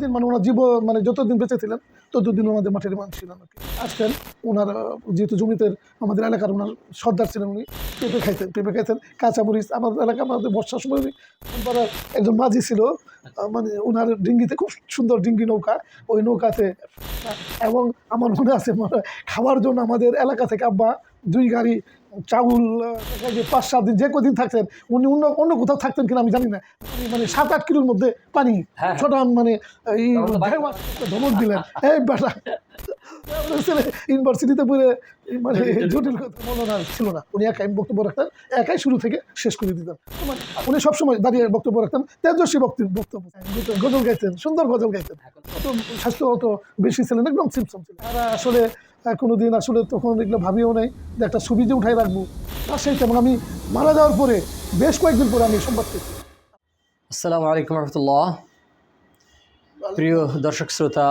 দীর্ঘদিন মানে ওনার জীব মানে যতদিন বেঁচে ছিলেন, ততদিন ওনাদের মাঠের ইমাম ছিলেন আর কি আসতেন, ওনার যেহেতু জমিতে আমাদের এলাকার ওনার সর্দার ছিলেন উনি, পেঁপে খাইতেন পেঁপে খাইতেন কাঁচামরিচ আমাদের এলাকা আমাদের বর্ষার সময় উনি একজন মাঝি ছিল মানে ওনার ডিঙ্গিতে খুব সুন্দর ডিঙ্গি নৌকা, ওই নৌকাতে, এবং আমার মনে আছে মানে খাওয়ার জন্য আমাদের এলাকা থেকে আব্বা দুই গাড়ি চাউল যে পাঁচ সাত দিন যে কদিন থাকতেন উনি অন্য অন্য কোথাও থাকতেন কিনা আমি জানি না। মানে সাত আট কিলোর মধ্যে পানি হ্যাঁ। ছোট মানে এই ধমক দিলেন। এই বেটা ছেলে ইউনিভার্সিটিতে পড়ে মানে জটিল কথা ছিল না। উনি একাই বক্তব্য রাখতেন একাই শুরু থেকে শেষ করে দিতেন। মানে উনি সবসময় দাঁড়িয়ে বক্তব্য রাখতেন তেজস্বী বক্তব্য বক্তব্য। গজল গাইতেন সুন্দর গজল গাইতেন। স্বাস্থ্য অত বেশি ছিলেন একদম সিমসম ছিলেন। তারা আসলে আহ, কোনোদিন আসলে তখন এগুলো ভাবিও নাই যে একটা ছবি যে উঠাই রাখব। তার সেই তেমন আমি মারা যাওয়ার পরে বেশ কয়েকদিন পরে আমি সংবাদ পেয়েছি। আসসালামু আলাইকুম রহমতুল্লাহ। প্রিয় দর্শক শ্রোতা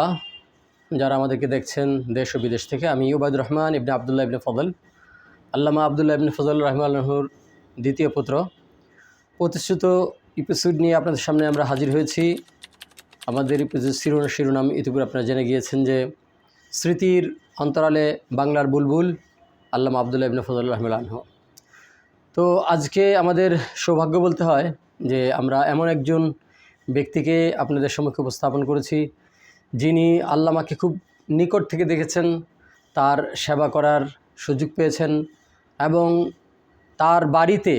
যারা আমাদেরকে দেখছেন দেশ ও বিদেশ থেকে আমি উবায়দুর রহমান ইবনে আবদুল্লাহ ইবনে ফজল আল্লামা আবদুল্লাহ ইবনে ফজল রহমানুর দ্বিতীয় পুত্র। প্রতিশ্রুত এপিসোড নিয়ে আপনাদের সামনে আমরা হাজির হয়েছি। আমাদের এপিসোড শিরোনাম শিরোনাম ইতিপূর্বে আপনারা জেনে গিয়েছেন যে স্মৃতির অন্তরালে বাংলার বুলবুল আল্লাহ আবদুল্লাহ ইবনে ফজল রহমানহ তো আজকে আমাদের সৌভাগ্য বলতে হয় যে আমরা এমন একজন ব্যক্তিকে আপনাদের সম্মুখে উপস্থাপন করেছি, যিনি আল্লামাকে খুব নিকট থেকে দেখেছেন, তার সেবা করার সুযোগ পেয়েছেন এবং তার বাড়িতে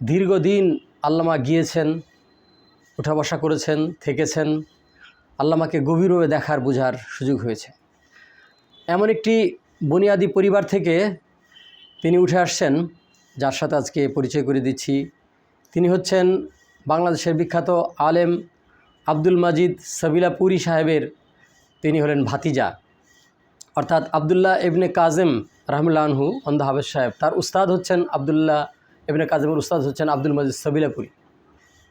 দীর্ঘদিন আল্লামা গিয়েছেন উঠা বসা করেছেন, থেকেছেন, আল্লামাকে গভীরভাবে দেখার, বোঝার সুযোগ হয়েছে। এমন একটি বুনিয়াদি পরিবার থেকে তিনি উঠে আসছেন, যার সাথে আজকে পরিচয় করে দিচ্ছি। তিনি হচ্ছেন বাংলাদেশের বিখ্যাত আলেম আব্দুল মাজিদ সাবিলা পুরী সাহেবের, তিনি হলেন ভাতিজা। অর্থাৎ আবদুল্লাহ ইবনে কাজেম রহমুল্লা আনহু অন্ধ হাবেজ সাহেব। তার উস্তাদ হচ্ছেন আবদুল্লাহ ইবনে কাজেমের উস্তাদ হচ্ছেন আব্দুল মাজিদ সাবিলাপুরি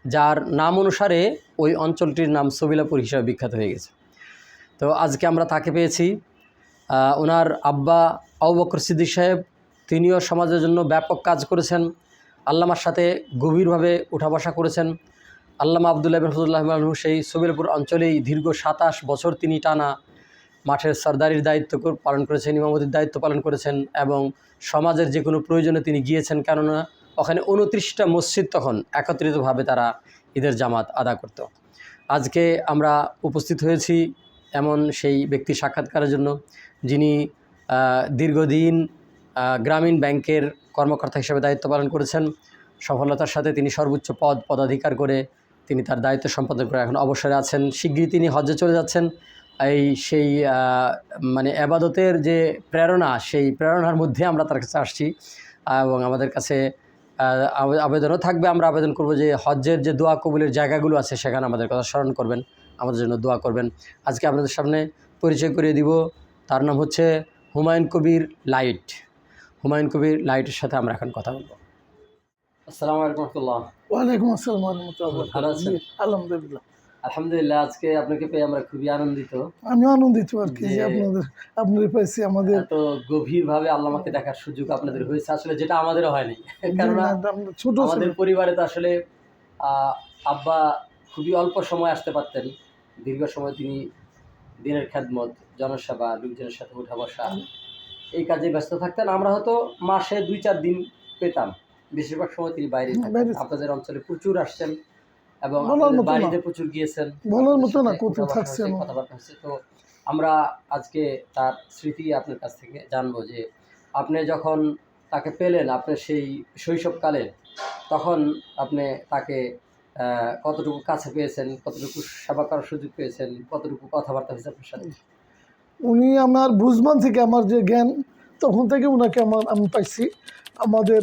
যার নাম অনুসারে ওই অঞ্চলটির নাম সবিলাপুর হিসাবে বিখ্যাত হয়ে গেছে। তো আজকে আমরা তাকে পেয়েছি। ওনার আব্বা আউ বকর সিদ্দিক সাহেব, তিনিও সমাজের জন্য ব্যাপক কাজ করেছেন। আল্লামার সাথে গভীরভাবে উঠা বসা করেছেন। আল্লামা আবদুল্লাহ ফজুল্লাহ আনহু সেই সবিলপুর অঞ্চলেই দীর্ঘ সাতাশ বছর তিনি টানা মাঠের সর্দারির দায়িত্ব পালন করেছেন, ইমামতির দায়িত্ব পালন করেছেন এবং সমাজের যে কোনো প্রয়োজনে তিনি গিয়েছেন। কেননা ওখানে উনত্রিশটা মসজিদ তখন একত্রিতভাবে তারা ঈদের জামাত আদা করত। আজকে আমরা উপস্থিত হয়েছি এমন সেই ব্যক্তি সাক্ষাৎকারের জন্য যিনি দীর্ঘদিন গ্রামীণ ব্যাংকের কর্মকর্তা হিসেবে দায়িত্ব পালন করেছেন। সফলতার সাথে তিনি সর্বোচ্চ পদ, পদাধিকার করে তিনি তার দায়িত্ব সম্পাদন করে এখন অবসরে আছেন। শিগগিরই তিনি হজ্জে চলে যাচ্ছেন। এই সেই মানে আবাদতের যে প্রেরণা, সেই প্রেরণার মধ্যে আমরা তার কাছে আসছি। এবং আমাদের কাছে আবে- আবেদনও থাকবে। আমরা আবেদন করব যে হজ্জের যে দোয়া কবুলের জায়গাগুলো আছে, সেখানে আমাদের কথা স্মরণ করবেন। আমাদের জন্য দোয়া করবেন। আজকে আপনাদের সামনে পরিচয় করিয়ে দিব তার নাম হচ্ছে হুমায়ুন কবির লাইট। হুমায়ুন কবির লাইটের সাথে আমরা এখন কথা বলব। আসসালামু আলাইকুম রহমতুল্লাহ। ওয়ালাইকুম আসসালাম রহমতুল্লাহ। ভালো আছেন? আলহামদুলিল্লাহ। আলহামদুলিল্লাহ আজকে আপনাকে পেয়ে আমরা খুবই আনন্দিত। আমিও আনন্দিত আর কি আপনাদের আপনাদের পাইছি আমাদের। এত গভীরভাবে আল্লাহকে দেখার সুযোগ আপনাদের হয়েছে আসলে যেটা আমাদেরও হয়নি। আমরা ছোট আমাদের পরিবারে তো আসলে আহ, আব্বা খুবই অল্প সময় আসতে পারতেন। দীর্ঘ সময় তিনি দিনের খেদমত জনসেবা লোকজনের সাথে উঠা বসা এই কাজে ব্যস্ত থাকতেন। আমরা হয়তো মাসে দুই চার দিন পেতাম। বেশিরভাগ সময় তিনি বাইরে থাকতেন। আপনাদের অঞ্চলে প্রচুর আসছেন এবং। বাড়িতে প্রচুর গিয়েছেন। বলার মতো না কোথাও কথাবার্তা থাকছেন কথাবার্তা হচ্ছে। তো আমরা আজকে তার স্মৃতি আপনার কাছ থেকে জানব যে আপনি যখন তাকে পেলেন আপনার সেই শৈশবকালে তখন আপনি তাকে কতটুকু কাছে পেয়েছেন, কতটুকু সেবা করার সুযোগ পেয়েছেন, কতটুকু কথাবার্তা হয়েছে আপনার সাথে? উনি আমার বুঝবান থেকে আমার যে জ্ঞান, তখন থেকে ওনাকে আমার, আমি পাইছি। আমাদের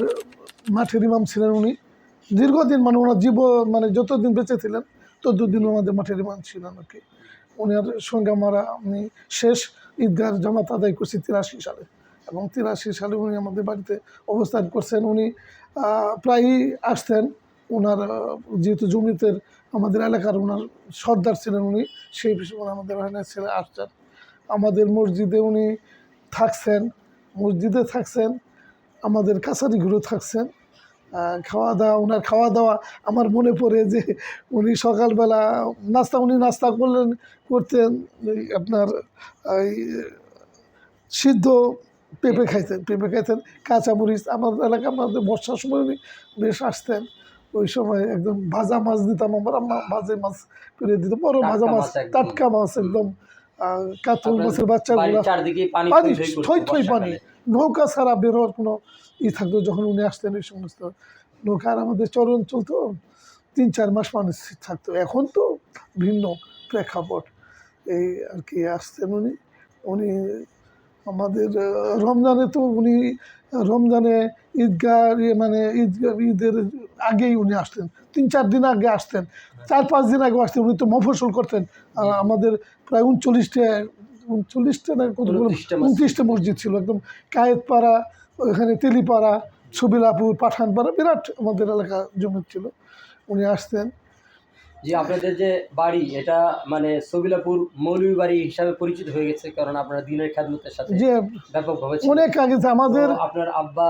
মাঠের ইমাম ছিলেন উনি। দীর্ঘদিন মানে ওনার জীব মানে যতদিন বেঁচে ছিলেন ততদিন আমাদের মাঠের ইমাম ছিলেন আর কি ওনার সঙ্গে আমরা, আমি শেষ ঈদগার জামাত আদায় করছি তিরাশি সালে। এবং তিরাশি সালে উনি আমাদের বাড়িতে অবস্থান করছেন। উনি প্রায়ই আসতেন। ওনার যেহেতু জমিতের আমাদের এলাকার ওনার সর্দার ছিলেন উনি, সেই বিষয়ে আমাদের ওখানে ছেলে আসতেন আমাদের মসজিদে উনি থাকছেন, মসজিদে থাকছেন, আমাদের কাছারি ঘুরে থাকছেন। খাওয়া দাওয়া ওনার খাওয়া দাওয়া আমার মনে পড়ে যে উনি সকালবেলা নাস্তা, উনি নাস্তা করলেন, করতেন আপনার সিদ্ধ পেঁপে খাইতেন পেঁপে খাইতেন, কাঁচামরিচ। আমার এলাকা আমাদের বর্ষার সময় উনি বেশ আসতেন। ওই সময় একদম ভাজা মাছ দিতাম আমার আম্মা ভাজে মাছ করে দিত বড় ভাজা মাছ টাটকা মাছ একদম কাতল মাছের বাচ্চাগুলো। পানি থই থই। পানি। নৌকা ছাড়া বের হওয়ার কোনো ই থাকতো যখন উনি আসতেন এই সমস্ত। নৌকা আর আমাদের চরণ চলতো তিন চার মাস মানুষ থাকতো। এখন তো ভিন্ন প্রেক্ষাপট। এই আর কি আসতেন উনি। উনি আমাদের রমজানে তো উনি রমজানে ঈদগাহ ইয়ে মানে ঈদগাহ ঈদের আগেই উনি আসতেন। তিন চার দিন আগে আসতেন। চার পাঁচ দিন আগে আসতেন। উনি তো মফসল করতেন। আহ, আমাদের প্রায় উনচল্লিশটা উনচল্লিশটা না কতগুলো? 29টা মসজিদ। উনত্রিশটা মসজিদ ছিল একদম। কায়েতপাড়া ওখানে তেলিপাড়া ছবিলাপুর পাঠানপাড়া বিরাট আমাদের এলাকা জমি ছিল। উনি আসতেন। যে আপনাদের যে বাড়ি এটা মানে সবিলাপুর মৌলভী বাড়ি হিসাবে পরিচিত হয়ে গেছে কারণ আপনারা দিনের খেদমতের সাথে যে ব্যাপকভাবে অনেক আগে আমাদের আপনার আব্বা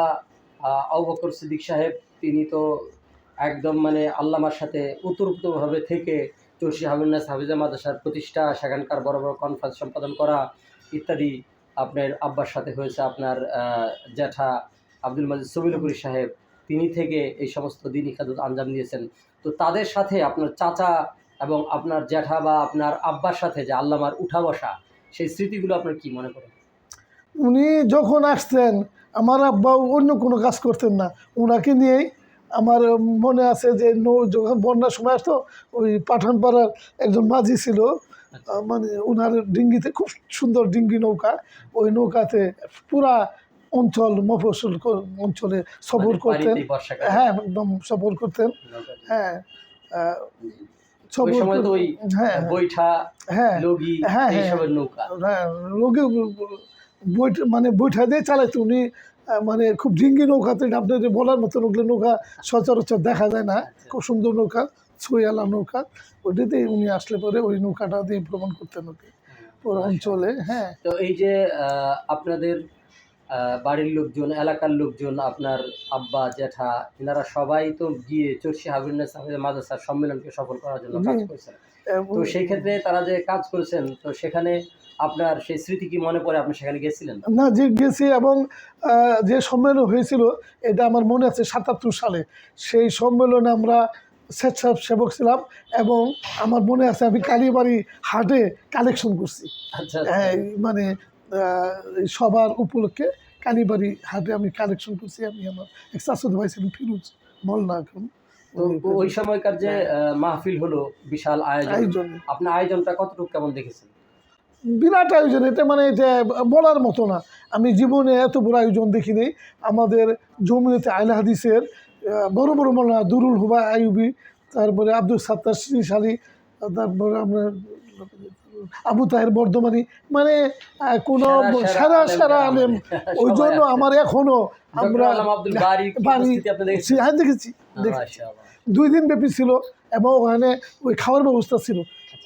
আবু বকর সিদ্দিক সাহেব তিনি তো একদম মানে আল্লামার সাথে উত্তরোত্তরভাবে থেকে চর্ষি হাবিনাস হাফিজা মাদ্রাসার প্রতিষ্ঠা সেখানকার বড় বড় কনফারেন্স সম্পাদন করা ইত্যাদি আপনার আব্বার সাথে হয়েছে। আপনার জ্যাঠা আব্দুল মাজিদ সবিলপুরি সাহেব তিনি থেকে এই সমস্ত দিনই খাদুত আঞ্জাম দিয়েছেন। তো তাদের সাথে আপনার চাচা এবং আপনার জ্যাঠা বা আপনার আব্বার সাথে যে আল্লামার উঠা বসা সেই স্মৃতিগুলো আপনার কি মনে করেন উনি যখন আসতেন আমার আব্বা অন্য কোনো কাজ করতেন না। ওনাকে নিয়েই আমার মনে আছে যে নৌ যখন বন্যার সময় আসতো ওই পাঠানপাড়ার একজন মাঝি ছিল মানে ওনার ডিঙ্গিতে খুব সুন্দর ডিঙ্গি নৌকা ওই নৌকাতে পুরা অঞ্চল মফসল অঞ্চলে সফর মানে করতেন। হ্যাঁ একদম সফর করতেন। হ্যাঁ ওই সফর করতেন। হ্যাঁ বৈঠা হ্যাঁ হ্যাঁ, হ্যাঁ। হ্যাঁ মানে বইটা দিয়ে চালাইতো। উনি মানে খুব ডিঙ্গি নৌকাতে আপনার বলার মতো ওগুলো নৌকা সচরাচর দেখা যায় না। খুব সুন্দর নৌকা ছুঁয়ালা নৌকা। ওইটাতেই উনি আসলে পরে ওই নৌকাটা দিয়ে ভ্রমণ করতেন ওকে। পুরো অঞ্চলে হ্যাঁ। তো এই যে আপনাদের বাড়ির লোকজন এলাকার লোকজন আপনার আব্বা জ্যাঠা এনারা সবাই তো গিয়ে চর্ষি হাবিরনাস মাদ্রাসার সম্মেলনকে সফল করার জন্য কাজ। করেছেন। তো সেই ক্ষেত্রে তারা যে কাজ করেছেন তো সেখানে আপনার সেই স্মৃতি কি মনে পড়ে? আপনি সেখানে গেছিলেন? না যে গেছি এবং যে সম্মেলন হয়েছিল এটা আমার মনে আছে সাতাত্তর সালে। সেই সম্মেলনে আমরা স্বেচ্ছাসেবক ছিলাম এবং আমার মনে আছে আমি কালীবাড়ি হাটে কালেকশন করছি। আচ্ছা হ্যাঁ, এই মানে সবার উপলক্ষে কালীবাড়ি হাটে আমি কালেকশন করছি আমি আমার এক শাশুড়ি ভাই ছিলেন ফিরোজ মলনা এখন ওই সময়কার যে মাহফিল হলো বিশাল আয়োজন। আপনার আয়োজনটা কতটুকু কেমন দেখেছেন? বিরাট আয়োজন এটা মানে এটা বলার মতো না। আমি জীবনে এত বড় আয়োজন দেখিনি আমাদের জমিয়তে আইলা হাদিসের বড় বড় মৌলানা দুরুল হুবা আইবি তারপরে আব্দুল সাত্তার শ্রীশালী তারপরে আমরা আবু তাহের বর্ধমানি মানে কোনো সারা সেরা আলেম ওই জন্য আমার এখনও আমরা বাড়ি হ্যাঁ দেখেছি দেখেছি। দুই দিন ব্যাপী ছিল এবং ওখানে ওই খাওয়ার ব্যবস্থা ছিল।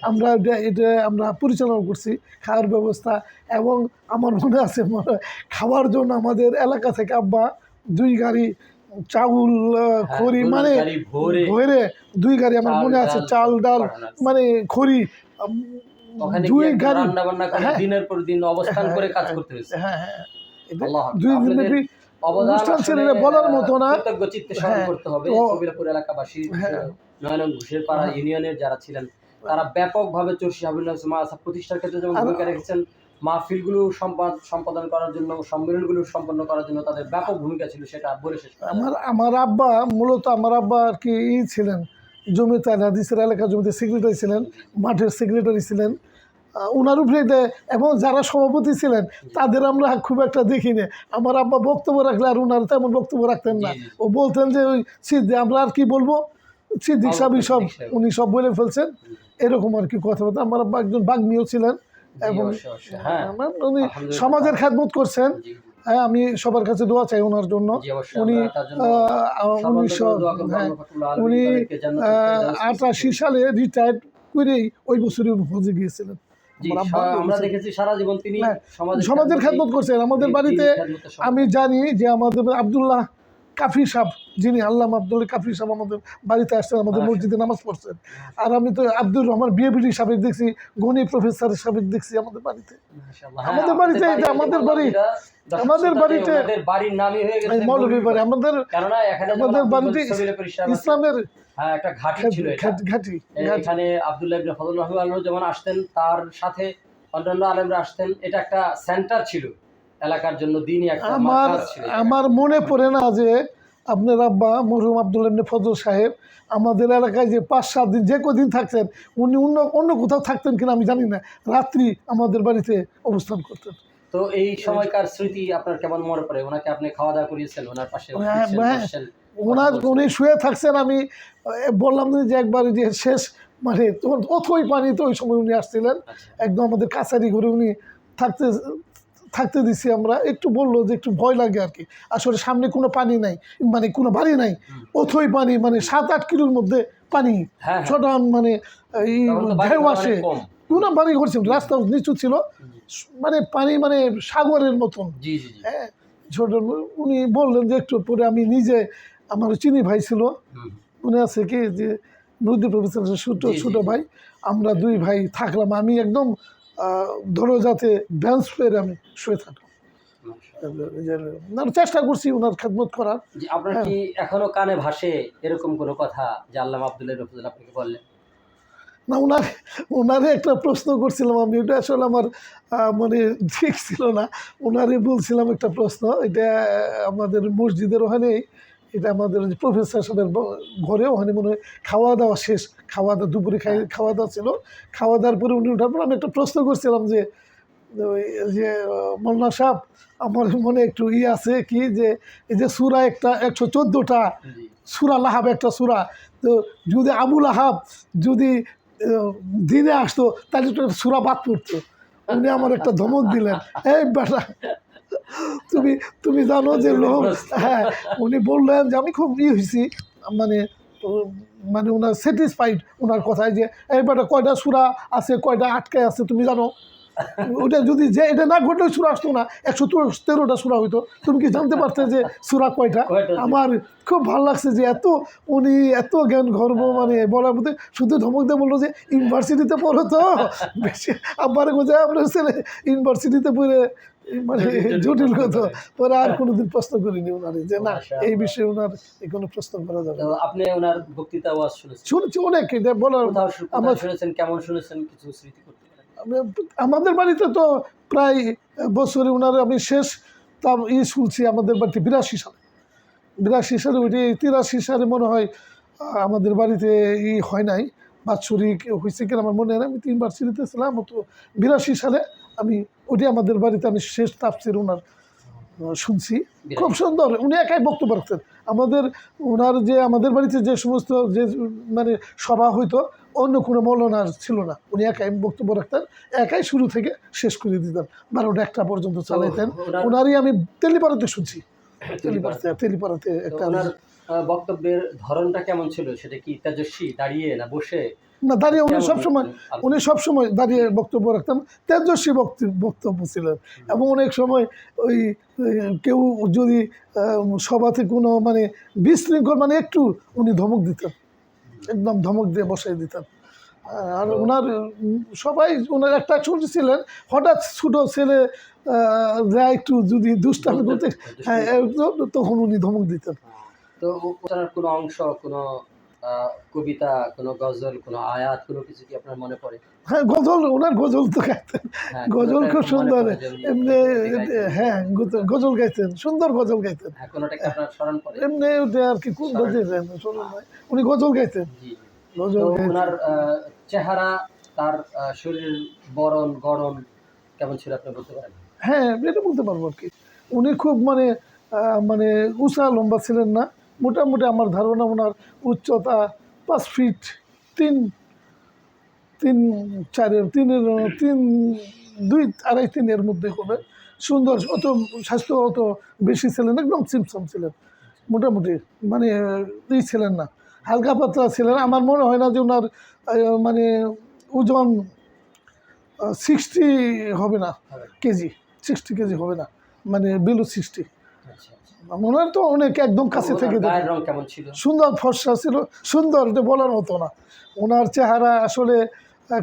আমরা এটা আমরা পরিচালনা করছি খাওয়ার ব্যবস্থা এবং আমার মনে আছে খাওয়ার জন্য আমাদের এলাকা থেকে আব্বা দুই গাড়ি চাউল হ্যাঁ, খড়ি মানে ভরে দুই গাড়ি আমার মনে আছে চাল ডাল মানে খড়ি ওখানে দুই রান্না বান্না করে হ্যাঁ। দিনের পর দিন অবস্থান করে কাজ করতে হয়েছে হ্যাঁ হ্যাঁ আকবার। দুই দিন আপনাদের ব্যাপী অনুষ্ঠান ছিল, বলার মতো না। আহ, কৃতজ্ঞ চিত্তে স্মরণ হ্যাঁ, করতে হবে কবিরাপুর এলাকাবাসী হ্যাঁ। নয়নং ঘুষের পাড়া হ্যাঁ। ইউনিয়নের যারা ছিলেন তারা ব্যাপকভাবে চর্ষি হাবিল মাদ্রাসা প্রতিষ্ঠার ক্ষেত্রে যেমন ভূমিকা রেখেছেন মাহফিলগুলো সম্পাদ- সম্পাদন করার জন্য সম্মেলনগুলো সম্পন্ন করার জন্য তাদের ব্যাপক ভূমিকা ছিল সেটা বলে শেষ। আমার আমার আব্বা মূলত আমার আব্বা আর কি ই ছিলেন জমিতে আল হাদিসের এলাকা জমিতে সেক্রেটারি ছিলেন মাঠের সেক্রেটারি ছিলেন। ওনার উপরে এবং যারা সভাপতি ছিলেন তাদের আমরা খুব একটা দেখি না। আমার আব্বা বক্তব্য রাখলে আর ওনারা তেমন বক্তব্য রাখতেন না। ও বলতেন যে ওই সিদ্ধি আমরা আর কি বলব? সিদ্দিক আবু সাহেবই সব উনি সব বলে ফেলছেন। এরকম আর কি কথাবার্তা। আমার আব্বা একজন বাগ্মীও ছিলেন এবং। হ্যাঁ। উনি সমাজের খেদমত করছেন। হ্যাঁ আমি সবার কাছে দোয়া চাই ওনার জন্য। উনি উনিশশো হ্যাঁ উনি আটাশি সালে রিটায়ার্ড করেই ওই বছরই উনি হজে গিয়েছিলেন। জি, আমার আব্বা সা- আমরা দেখেছি সারা জীবন তিনি হ্যাঁ, সমাজের খেদমত করছেন। আমাদের বাড়িতে আমি জানি যে আমাদের আবদুল্লাহ কাফি সাহ যিনি আল্লাহ আব্দুল কাফি সাহ আমাদের বাড়িতে আসছেন আমাদের আচ্ছা। মসজিদে নামাজ পড়ছেন। আর আমি তো আব্দুর রহমান বিএবিডি সাবেক দেখছি গণি প্রফেসর সাবেক দেখছি আমাদের বাড়িতে। হ্যাঁ, আমাদের বাড়িতে এটা আমাদের বাড়ি। আমাদের বাড়িতে- বাড়ির নামই হয়ে গেছে মৌলভী বাড়ি। আমাদের আমাদের বাড়িতে ইসলামের হ্যাঁ একটা ঘাটি ছিল ঘাটি এখানে আব্দুল্লাহ ইবনে ফজল রহমান যেমন আসতেন তার সাথে অন্যান্য আলেমরা আসতেন। এটা একটা সেন্টার ছিল। এলাকার জন্য দিনই একটা আমার। আমার মনে পড়ে না যে আপনার আব্বা মরহুম আব্দুল ইবনে ফজল সাহেব আমাদের এলাকায় যে পাঁচ সাত দিন যে কদিন থাকতেন উনি অন্য অন্য কোথাও থাকতেন কিনা আমি জানি না রাত্রি আমাদের বাড়িতে অবস্থান করতেন তো এই সময়কার স্মৃতি আপনার কেমন মনে পড়ে ওনাকে আপনি খাওয়া দাওয়া করিয়েছেন ওনার পাশে হ্যাঁ, হ্যাঁ। ওনার উনি শুয়ে থাকছেন আমি বললাম যে একবার যে শেষ মানে তখন অথই পানি তো ওই সময় উনি আসছিলেন আচ্ছা। একদম আমাদের কাছারি ঘরে উনি থাকতে থাকতে দিছি আমরা একটু বলল যে একটু ভয় লাগে আর কি। আসলে সামনে কোনো পানি নাই মানে কোনো বাড়ি নাই। অথই পানি মানে সাত আট কিলোর মধ্যে পানি হ্যাঁ, হ্যাঁ। ছোট মানে এই ঢেউ ঘর আসে। কোনো বাড়ি ঘর ছিল রাস্তা নিচু ছিল মানে পানি মানে সাগরের মতন। হ্যাঁ ছোট উনি বললেন যে একটু পরে আমি নিজে আমার চিনি ভাই ছিল মনে আছে কি যে নদী প্রফেসর ছোট ছোট ভাই আমরা দুই ভাই থাকলাম আমি একদম ধরো যাতে বেঞ্চ পেয়ে আমি শুয়ে থাকলাম। চেষ্টা করছি ওনার খেদমত করার। আপনার হ্যাঁ। কি এখনও কানে ভাসে এরকম কোনো কথা যে আল্লাহ আব্দুল্লাহ রফিজুল আপনাকে বললেন? না ওনার ওনারে একটা প্রশ্ন করছিলাম আমি ওটা আসলে আমার মানে ঠিক ছিল না। ওনারে বলছিলাম একটা প্রশ্ন এটা আমাদের মসজিদের ওখানেই এটা আমাদের প্রফেসর সাহেবের ব- ঘরে ওখানে মনে হয় খাওয়া দাওয়া শেষ। খাওয়া দাওয়া দুপুরে খাই খাওয়া দাওয়া ছিল। খাওয়া দাওয়ার পরে উনি ওঠার পর আমি একটা প্রশ্ন করছিলাম যে যে মোল্লা সাহেব আমার মনে একটু ই আছে কি যে এই যে সুরা একটা একশো চোদ্দোটা সুরা লাহাব একটা সুরা। তো যদি আবুল আহাব যদি দিনে আসতো তাহলে সুরা বাদ পড়তো। উনি আমার একটা ধমক দিলেন। এই বেটা তুমি তুমি জানো যে লোক হ্যাঁ উনি বললেন যে আমি খুব ই হয়েছি মানে মানে ওনার স্যাটিসফাইড ওনার কথায় যে এই কয়টা সুরা আছে কয়টা আটকে আছে তুমি জানো? ওটা যদি যে এটা না ঘটলে সুরা আসতো না একশো তেরোটা সুরা হইতো। তুমি কি জানতে পারতে যে সুরা কয়টা? আমার খুব ভালো লাগছে যে এত উনি এত জ্ঞান গর্ব মানে বলার মধ্যে শুধু ধমক দিয়ে বলল যে ইউনিভার্সিটিতে পড়ো তো। বেশি আবার কোথায় আপনার ছেলে ইউনিভার্সিটিতে পড়ে মানে জটিল কথা। পরে আর কোনোদিন প্রশ্ন করিনি ওনারে যে না এই বিষয়ে এই কোনো প্রশ্ন করা যাবে। আপনি ওনার বক্তৃতা ওয়াজ শুনেছেন? শুনেছি অনেক এটা বলার আমার- শুনেছেন কেমন শুনেছেন কিছু স্মৃতি করতে আমাদের বাড়িতে তো প্রায় বছরে ওনার আমি শেষ তার ই শুনছি আমাদের বাড়িতে বিরাশি সালে। বিরাশি সালে ওইটি তিরাশি সালে মনে হয় আমাদের বাড়িতে ই হয় নাই। বাৎসরিক হয়েছে কিনা আমার মনে হয় না আমি তিনবার সিঁড়িতে ছিলাম তো বিরাশি সালে আমি ওটি আমাদের বাড়িতে আমি শেষ তাপসির ওনার শুনছি। খুব সুন্দর উনি একাই বক্তব্য রাখতেন। আমাদের ওনার যে আমাদের বাড়িতে যে সমস্ত যে মানে সভা হইতো অন্য কোনো মৌলানার ছিল না। উনি একাই বক্তব্য রাখতেন একাই শুরু থেকে শেষ করে দিতেন। বারোটা একটা পর্যন্ত চালাইতেন। ওনারই আমি তেলিপাড়াতে শুনছি। তেলিপাড়াতে তেলিপাড়াতে একটা বক্তব্যের ধরনটা কেমন ছিল? সেটা কি তেজস্বী দাঁড়িয়ে না বসে? না দাঁড়িয়ে উনি সবসময়? উনি সবসময় দাঁড়িয়ে বক্তব্য রাখতেন। তেজস্বী বক্তব্য বক্তব্য ছিলেন। এবং অনেক সময় ওই কেউ যদি সভাতে কোনো মানে বিশৃঙ্খল মানে একটু উনি ধমক দিতেন। একদম ধমক দিয়ে বসাই দিতেন। আর ওনার সবাই ওনার একটা ছোট ছিলেন। হঠাৎ ছোটো ছেলে যা একটু যদি দুষ্টামি করতে হ্যাঁ তখন উনি ধমক দিতেন। তো কোনো অংশ কোনো কবিতা কোনো গজল কোনো আয়াত কোনো কিছু কি আপনার মনে পড়ে? হ্যাঁ গজল ওনার গজল তো গাইতেন। হ্যাঁ, গজল খুব সুন্দর। এমনি হ্যাঁ গজল গাইতেন সুন্দর গজল গাইতেন। হ্যাঁ কোনোটা কি আপনার স্মরণ পড়ে? এমনি ওটা আর কি কোন গজল? উনি গজল গাইতেন। গজল ওনার চেহারা তার আহ, শরীরের বরণ গড়ন কেমন ছিল আপনি বলতে পারেন? হ্যাঁ এটা বলতে পারব আর কি। উনি খুব মানে মানে উঁচা লম্বা ছিলেন না। মোটামুটি আমার ধারণা ওনার উচ্চতা পাঁচ ফিট তিন তিন চারের, তিনের, তিন, দুই, আড়াই তিনের মধ্যে হবে। সুন্দর, অত স্বাস্থ্য অত বেশি ছিলেন একদম সিমসম ছিলেন। মোটামুটি মানে ই ছিলেন না। হালকা পাতলা ছিলেন। আমার মনে হয় না যে ওনার মানে ওজন সিক্সটি হবে না, কেজি সিক্সটি কেজি হবে না মানে বিলো সিক্সটি ওনার তো অনেক একদম কাছে থেকে সুন্দর ফর্সা ছিল সুন্দর এটা বলার মতো না। ওনার চেহারা আসলে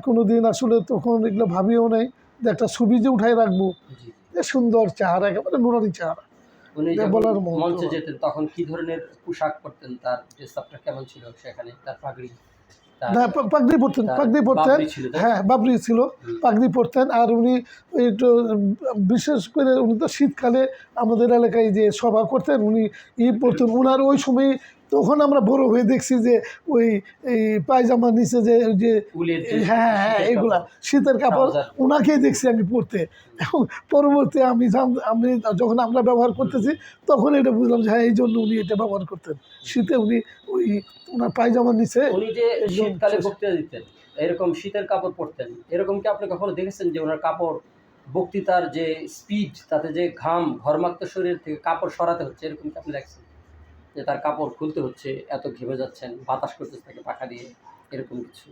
কোনো দিন আসলে তখন এগুলো ভাবিও নেই যে একটা ছবি যে উঠাই রাখব। যে সুন্দর চেহারা একেবারে নুরানি চেহারা। উনি বলার মঞ্চে যেতেন তখন কি ধরনের পোশাক পরতেন? তার ড্রেস আপটা কেমন ছিল সেখানে? তার পাগড়ি? পা- পাগড়ি পরতেন তার পাগড়ি পরতেন তাই? হ্যাঁ বাবরি ছিল। পাগড়ি পরতেন আর উনি একটু বিশেষ করে উনি তো শীতকালে আমাদের এলাকায় যে সভা করতেন উনি ই পড়তেন উনার ওই সময় তখন আমরা বড় হয়ে দেখছি যে ওই এই পায়জামার নিচে যে ওই যে হ্যাঁ হ্যাঁ শীতের এগুলা শীতের কাপড় ওনাকেই দেখছি আমি পরতে। এবং পরবর্তী আমি আমি যখন আমরা ব্যবহার করতেছি তখন এটা বুঝলাম যে হ্যাঁ এই জন্য উনি এটা ব্যবহার করতেন। শীতে উনি ওই ওনার পায়জামার নিচে উনি যে শীতকালে বক্তৃতা দিতেন এরকম শীতের কাপড় পরতেন এরকম কি আপনি কখনো দেখেছেন যে ওনার কাপড় বক্তৃতার যে স্পিড তাতে যে ঘাম ঘর্মাক্ত শরীর থেকে কাপড় সরাতে হচ্ছে এরকম কি আপনি দেখছেন? যে তার কাপড় খুলতে হচ্ছে এত ঘেমে যাচ্ছেন বাতাস করতেছে তাকে পাখা দিয়ে এরকম কিছু।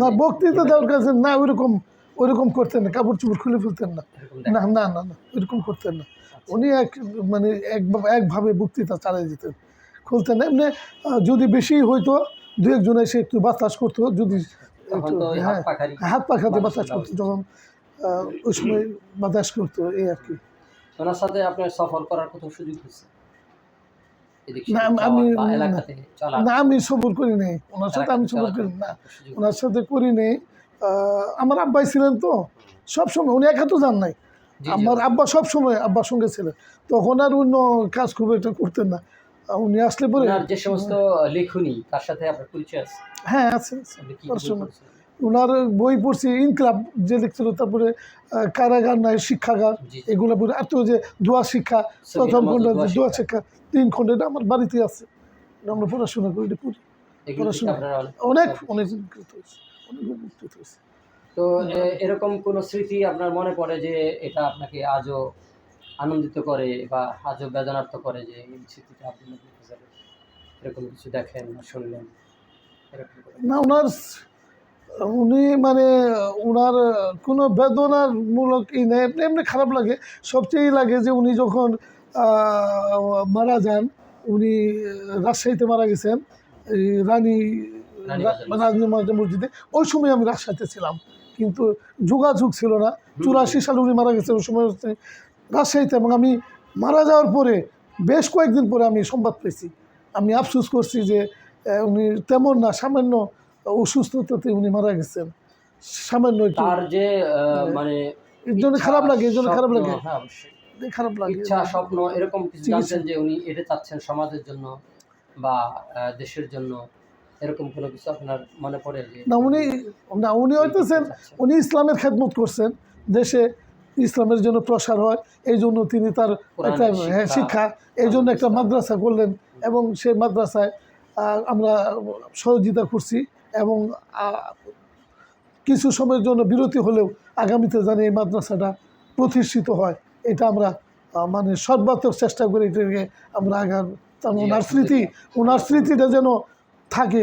না বক্তৃতা দেওয়ার কাছে না ওইরকম ওইরকম করতেন না কাপড় চুপড় খুলে ফেলতেন না। না না না না ওইরকম করতেন না। আচ্ছা। উনি এক মানে এক একভাবে বক্তৃতা চালিয়ে যেতেন খুলতেন না। এমনি যদি বেশি হইতো দু একজন এসে একটু বাতাস করতো যদি ওই হ্যাঁ হাত পাখাতে বাতাস করতো। যখন ওই সময় বাতাস করতো এই আর কি। ওনার সাথে আপনার সফর করার কোথাও সুযোগ হয়েছে? না, আমি- সবর করি নাই। ওনার সাথে আমি সবর করি না। ওনার সাথে করি নেই। আমার আব্বাই ছিলেন তো। সব সময় উনি একা তো যান নাই। আমার আব্বা সব সময় আব্বার সঙ্গে ছিলেন। তখন আর অন্য কাজ খুব একটা করতেন না। উনি আসলে পরে যে সমস্ত লেখনী তার সাথে আপনার পরিচয় আছে? হ্যাঁ আছে আছে। ওনার বই পড়ছি ইনকলাব যে লিখছিল তারপরে কারাগার নাই শিক্ষাগার। এগুলো পড়ে আর তো যে দোয়া শিক্ষা প্রথম খণ্ড দোয়া শিক্ষা। তিন খণ্ড এটা আমার বাড়িতে আছে আমরা পড়াশোনা করি এটা পড়ি পড়াশোনা। অনেক- অনেক উপকৃত হয়েছে অনেক উপকৃত হয়েছে তো এরকম কোন স্মৃতি আপনার মনে পড়ে যে এটা আপনাকে আজও আনন্দিত করে বা আজও বেদনার্থ করে যে এই স্মৃতিটা আপনি এরকম কিছু দেখেন শুনলেন এরকম না ওনার উনি মানে ওনার কোনো বেদনার মূলক ই নেই। এমনি এমনি খারাপ লাগে। সবচেয়ে লাগে যে উনি যখন মারা যান উনি রাজশাহীতে মারা গেছেন। রানী মসজিদে। ওই সময় আমি রাজশাহীতে ছিলাম। কিন্তু যোগাযোগ ছিল না। চুরাশি সালে উনি মারা গেছেন। ওই সময় হচ্ছে রাজশাহীতে। এবং আমি মারা যাওয়ার পরে বেশ কয়েকদিন পরে আমি সংবাদ পেয়েছি। আমি আফসোস করছি যে উনি তেমন না সামান্য অসুস্থতাতে উনি মারা গেছেন। সামান্য তার যে মানে এর জন্য খারাপ লাগে এর জন্য খারাপ লাগে। হ্যাঁ খারাপ লাগে ইচ্ছা স্বপ্ন এরকম কিছু জানতেন যে উনি এটা চাচ্ছেন সমাজের জন্য বা দেশের জন্য এরকম কোনো কিছু আপনার মনে পড়ে না উনি না উনি হইতেছেন উনি ইসলামের খেদমত করছেন। দেশে ইসলামের জন্য প্রসার হয় এই জন্য তিনি তার একটা হ্যাঁ, শিক্ষা এই জন্য একটা মাদ্রাসা করলেন এবং সেই মাদ্রাসায় আমরা সহযোগিতা করছি। এবং কিছু সময়ের জন্য বিরতি হলেও আগামীতে জানি এই মাদ্রাসাটা প্রতিষ্ঠিত হয় এটা আমরা মানে সর্বাত্মক চেষ্টা করি এটাকে আমরা আগাম ওনার স্মৃতি ওনার স্মৃতিটা যেন থাকে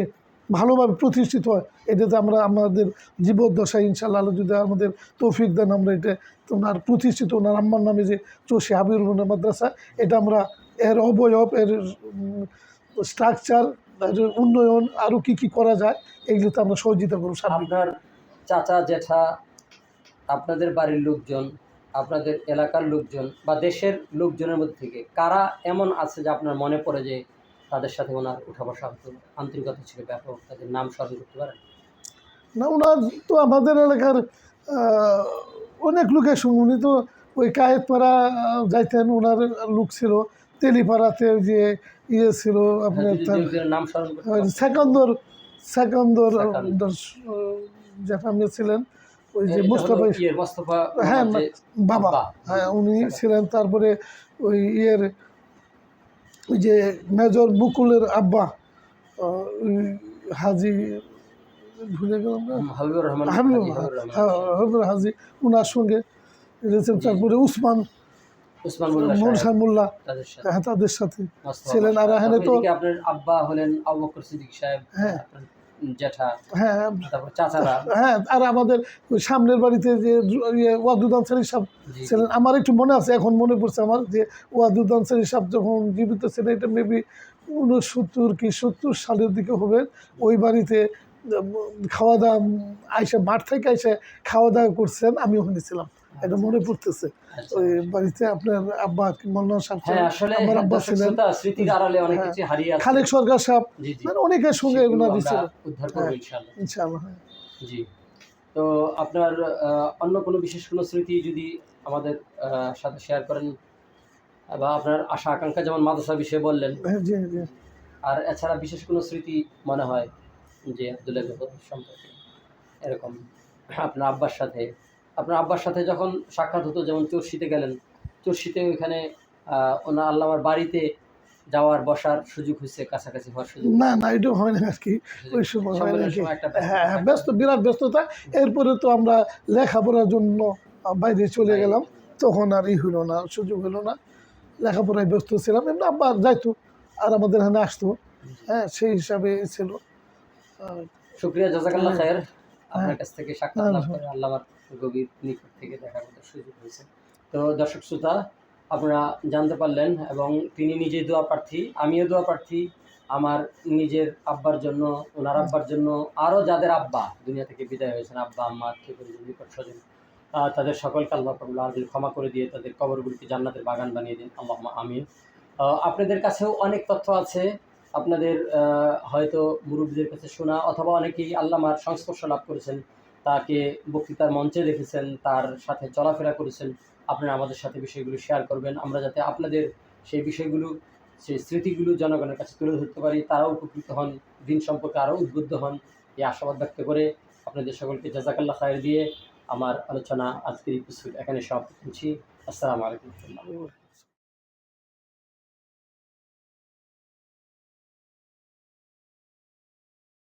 ভালোভাবে প্রতিষ্ঠিত হয় এটাতে আমরা আমাদের জীবদ্দশায় ইনশাল্লাহ যদি আমাদের তৌফিক দেন আমরা এটা ওনার প্রতিষ্ঠিত ওনার আম্মার নামে যে হাবিবুর রহমান মাদ্রাসা এটা আমরা এর অবয়ব এর স্ট্রাকচার উন্নয়ন আরও কী কী করা যায় এগুলোতে আমরা সহযোগিতা করব আপনার চাচা জেঠা আপনাদের বাড়ির লোকজন আপনাদের এলাকার লোকজন বা দেশের লোকজনের মধ্যে থেকে কারা এমন আছে যে আপনার মনে পড়ে যে তাদের সাথে ওনার উঠা বসা হতো আন্তরিকতা ছিল ব্যাপক তাদের নাম স্মরণ করতে পারেন? না ওনার তো আমাদের এলাকার অনেক লোকের সঙ্গে উনি তো ওই কায়েতপাড়া যাইতেন ওনার লোক ছিল। তেলিপাড়াতে যে ইয়ে ছিল আপনার হ্যাঁ, তার করতে পারেন। সেকন্দর সেকন্দর আপনি ছিলেন ওই যে এটা মুস্তফা হ্যাঁ, বাবা। হ্যাঁ উনি ছিলেন তারপরে ওই ইয়ের ওই যে মেজর মুকুলের আব্বা হাজি ভুলে গেলাম হাবিবুর হাজি হাবিবুর রহমান। হ্যাঁ, হাজি ওনার সঙ্গে তারপরে উসমান মোল্লা হ্যাঁ, তাদের সাথে ছিলেন। আর। এখানে তো- আপনার আব্বা হলেন আবু বকর সিদ্দিক সাহেব হ্যাঁ। হ্যাঁ হ্যাঁ আর আমাদের সামনের বাড়িতে যে ইয়ে ওয়াদুদ আনসারি সাহেব ছিলেন আমার একটু মনে আছে এখন মনে পড়ছে আমার যে ওয়াদুদ আনসারি সাহেব যখন জীবিত ছিলেন এটা মেবি উনসত্তর কি সত্তর সালের দিকে হবে ওই বাড়িতে খাওয়া দাওয়া আইসা মাঠ থেকে আইসা খাওয়া দাওয়া করছেন আমি ওখানে ছিলাম এটা মনে পড়তেছে। আচ্ছা। ওই বাড়িতে আপনার আব্বা সাহেব হ্যাঁ আমার আব্বা ছিলেন। হ্যাঁ। খালেক সরকার সাহেব মানে অনেকের সঙ্গে হ্যাঁ। ইনশাআল্লাহ। ইনশাআল্লাহ। জি। তো আপনার অন্য কোনো বিশেষ কোনো স্মৃতি যদি আমাদের সাথে শেয়ার করেন? বা আপনার আশা আকাঙ্ক্ষা যেমন মাদ্রাসা বিষয়ে বললেন। আর এছাড়া বিশেষ কোনো স্মৃতি মনে হয় যে আবদুল্লাহ সম্পর্কে? এরকম আপনার আব্বার সাথে আপনার আব্বার সাথে যখন সাক্ষাৎ হতো যেমন চর্ষিতে গেলেন চর্ষিতে ওইখানে ওনার আল্লামার বাড়িতে যাওয়ার বসার সুযোগ হয়েছে কাছাকাছি হওয়ার সুযোগ না না এটা হয় না আর কি। ওই সময় হয় না ব্যস্ত বিরাট ব্যস্ততা। এরপরে তো আমরা লেখাপড়ার জন্য বাইরে চলে গেলাম। তখন আর ই হলো না সুযোগ হলো না। লেখাপড়ায় ব্যস্ত ছিলাম। এমনি আব্বা যাইতো আর আমাদের এখানে আসতো। হ্যাঁ সেই হিসাবে ছিল। শুক্রিয়া জাজাকাল্লাহ হ্যাঁ। খায়ের। আপনার। কাছ থেকে সাক্ষাৎ হ্যাঁ, লাভ হ্যাঁ। করে আল্লাহর গভীর নিকট থেকে দেখার মতো সুযোগ হয়েছে তো দর্শক শ্রোতা আপনারা জানতে পারলেন এবং তিনি নিজে দোয়া প্রার্থী আমিও দোয়া প্রার্থী আমার নিজের আব্বার জন্য ওনার আব্বার জন্য আরও যাদের আব্বা দুনিয়া থেকে বিদায় হয়েছেন আব্বা আম্মা আত্মীয় পরিজন নিকট স্বজন তাদের সকলকে আল্লাহ আদিল ক্ষমা করে দিয়ে তাদের কবরগুলিকে জান্নাতের বাগান বানিয়ে দিন আল্লাহ আমিন আপনাদের কাছেও অনেক তথ্য আছে আপনাদের হয়তো মুরব্বীদের কাছে শোনা অথবা অনেকেই আল্লামার সংস্পর্শ লাভ করেছেন, তাকে বক্তৃতার মঞ্চে দেখেছেন তার সাথে চলাফেরা করেছেন, আপনারা আমাদের সাথে বিষয়গুলো শেয়ার করবেন। আমরা যাতে আপনাদের সেই বিষয়গুলো, সেই স্মৃতিগুলো জনগণের কাছে তুলে ধরতে পারি, তারাও উপকৃত হন, দিন সম্পর্কে আরও উদ্বুদ্ধ হন। এই আশাবাদ ব্যক্ত করে আপনাদের সকলকে জাজাকাল্লা খায়ের দিয়ে আমার আলোচনা আজকের এপিসোড এখানে সমাপ্ত করছি। আসসালামু আলাইকুম।